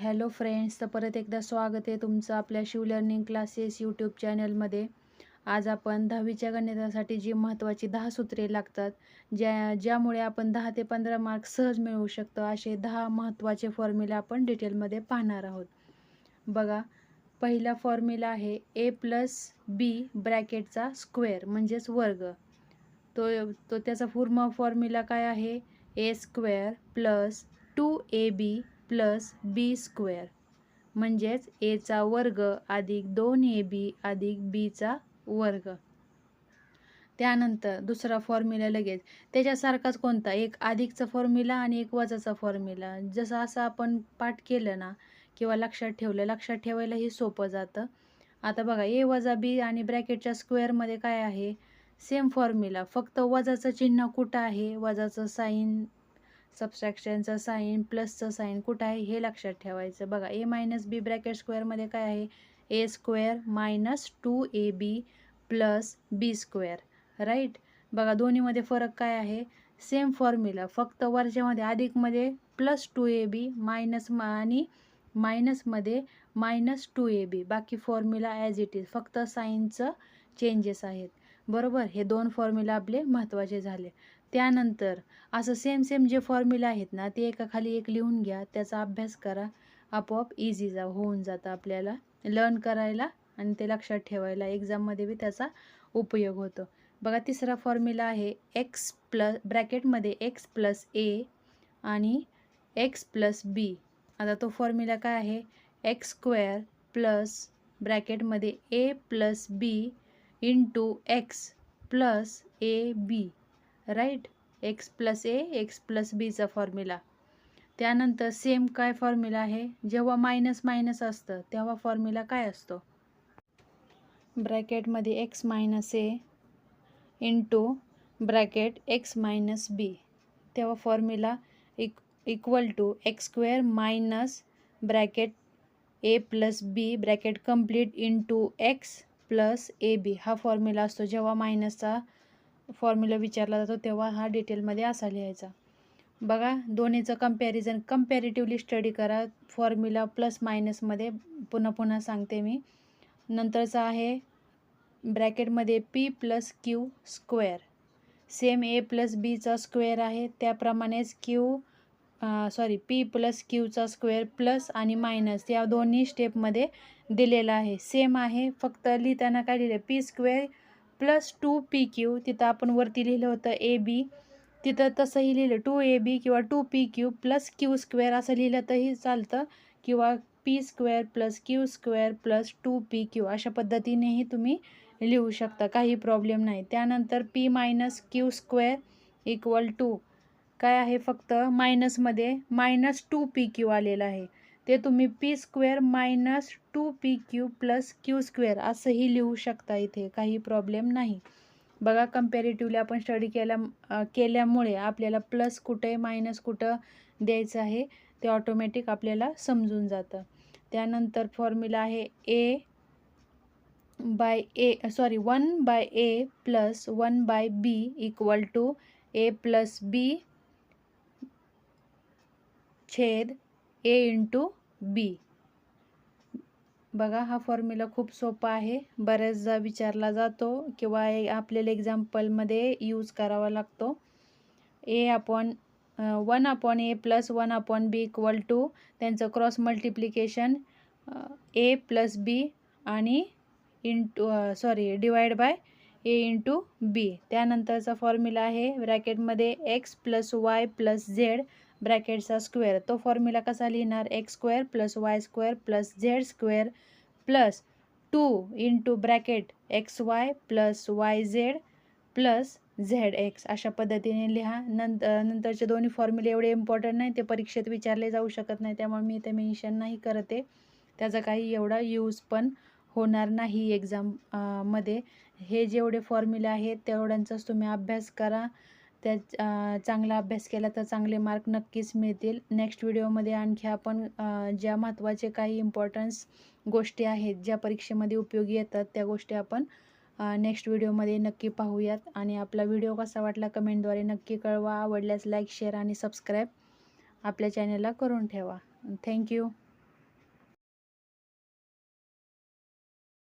Hello friends तर परत एकदा स्वागत आहे तुमचं आपल्या शिव लर्निंग क्लासेस यूट्यूब चॅनलमध्ये आज आपण दहावीच्या गणितासाठी जी महत्त्वाची दहा सूत्रे लागतात ज्या ज्यामुळे आपण दहा ते पंधरा मार्क सहज मिळवू शकतो असे दहा महत्त्वाचे फॉर्म्युला आपण डिटेलमध्ये पाहणार आहोत. बघा पहिला फॉर्म्युला आहे ए प्लस बी ब्रॅकेटचा स्क्वेअर म्हणजेच वर्ग. तो तो त्याचा पूर्ण फॉर्म्युला काय आहे? A square plus two A B plus B square. म्हणजेच एचा वर्ग अधिक दोन ए बी अधिक बीचा वर्ग. त्यानंतर दुसरा फॉर्म्युला लगेच. त्याच्यासारखाच कोणता? एक अधिकचा फॉर्म्युला आणि एक वजाचा फॉर्म्युला जसं असं आपण पाठ केलं ना किंवा लक्षात ठेवलं लक्षात ठेवायलाही सोपं जातं. आता बघा ए वजा बी आणि ब्रॅकेटच्या स्क्वेअरमध्ये काय आहे? सेम फॉर्म्युला फक्त वजाचं चिन्ह कुठं आहे? वजाचं साईन सबस्ट्रॅक्शनचं साईन प्लसचं साईन कुठं आहे हे लक्षात ठेवायचं. बघा ए मायनस बी ब्रॅकेट स्क्वेअरमध्ये काय आहे? A square minus two A B plus B square right बघा दोन्हीमध्ये फरक काय आहे? सेम फॉर्म्युला फक्त वरच्यामध्ये अधिकमध्ये plus two A B minus आणि मायनसमध्ये मायनस टू ए बी बाकी फॉर्म्युला ॲज इट इज फक्त साईनचं चेंजेस आहेत. बरोबर? हे दोन फॉर्म्युला आपले महत्त्वाचे झाले. त्यानंतर असं सेम सेम जे फॉर्म्युला आहेत ना ते एका खाली एक लिहून घ्या. त्याचा अभ्यास करा. आपोआप इझी जा होऊन जातं आपल्याला. लर्न करायला आणि ते लक्षात ठेवायला. एक्झाममध्ये बी त्याचा उपयोग होतो. बघा तिसरा फॉर्म्युला आहे एक्स प्लस ब्रॅकेटमध्ये एक्स प्लस ए आणि एक्स प्लस बी आता तो फॉर्म्युला काय आहे? X square plus ब्रॅकेटमध्ये A plus B into X plus A B right? X plus A X plus बीचा फॉर्म्युला त्यानंतर सेम काय फॉर्म्युला आहे? जेव्हा मायनस मायनस असतं तेव्हा फॉर्म्युला काय असतो? ब्रॅकेटमध्ये X minus A into bracket X minus B तेव्हा फॉर्म्युला इक equal to X square minus bracket A plus B bracket complete into X plus A B हा फॉर्म्युला असतो जेव्हा मायनसचा फॉर्म्युला विचारला जातो तेव्हा हा डिटेलमध्ये असा लिहायचा. बघा दोन्हीचं कंपॅरिझन कम्पॅरेटिव्हली स्टडी करा. फॉर्म्युला प्लस मायनसमध्ये पुन्हा पुन्हा सांगते मी. नंतरचा आहे ब्रॅकेटमध्ये P plus Q square same A plus बीचा स्क्वेअर आहे. त्याप्रमाणेच क्यू सॉरी पी प्लस क्यूचा स्क्वेअर प्लस आणि मायनस या दोन्ही स्टेपमध्ये दिलेला आहे. सेम आहे फक्त लिहिताना काय लिहिलं? P square plus two P Q तिथं आपण वरती लिहिलं होतं ए बी. तिथं तसंही लिहिलं टू ए बी किंवा two P Q plus Q square असं लिहिलं तरी चालतं. किंवा P square plus Q square plus two P Q अशा पद्धतीनेही तुम्ही लिहू शकता काही प्रॉब्लेम नाही. त्यानंतर P minus Q square equal to. काय आहे फक्त? मायनसमध्ये मायनस टू पी क्यू आलेलं आहे. ते तुम्ही P square minus two P Q plus Q square असंही लिहू शकता इथे काही प्रॉब्लेम नाही. बघा कम्पॅरेटिव्हली आपण स्टडी केल्या केल्यामुळे आपल्याला प्लस कुठे मायनस कुठं द्यायचं आहे ते ऑटोमॅटिक आपल्याला समजून जातं. त्यानंतर फॉर्म्युला आहे A by A sorry one by A plus one by B equal to A plus B छेद ए इंटू बी. बघा हा फॉर्म्युला खूप सोपा आहे. बऱ्याचदा विचारला जातो किंवा आपल्याला एक्झाम्पलमध्ये यूज करावा लागतो. A upon one upon A plus one upon B equal to त्यांचं cross multiplication A plus B आणि into sorry divide by A into B त्यानंतरचा फॉर्म्युला आहे ब्रॅकेटमध्ये X plus Y plus Z ब्रॅकेटचा square. तो formula कसा लिहिणार? X square plus Y square plus Z square plus two into bracket X Y plus Y Z plus Z X. अशा पद्धतीने लिहा. नंतर नंतरचे दोन्ही फॉर्म्युले एवढे इम्पॉर्टंट नाही ते परीक्षेत विचारले जाऊ शकत नाही त्यामुळे मी ते मेन्शन नाही करते. त्याचा काही एवढा यूज पण होणार नाही एक्झाममध्ये. हे जेवढे फॉर्म्युले आहेत तेवढ्यांचाच तुम्ही अभ्यास करा. त्या चांगला अभ्यास केला तर चांगले मार्क नक्कीच मिळतील. नेक्स्ट व्हिडिओमध्ये आणखी आपण ज्या महत्त्वाचे काही इम्पॉर्टन्स गोष्टी आहेत ज्या परीक्षेमध्ये उपयोगी येतात त्या गोष्टी आपण नेक्स्ट व्हिडिओमध्ये नक्की पाहूयात. आणि आपला व्हिडिओ कसा वाटला कमेंटद्वारे नक्की कळवा. आवडल्यास लाईक शेअर आणि सबस्क्राईब आपल्या चॅनलला करून ठेवा. थँक्यू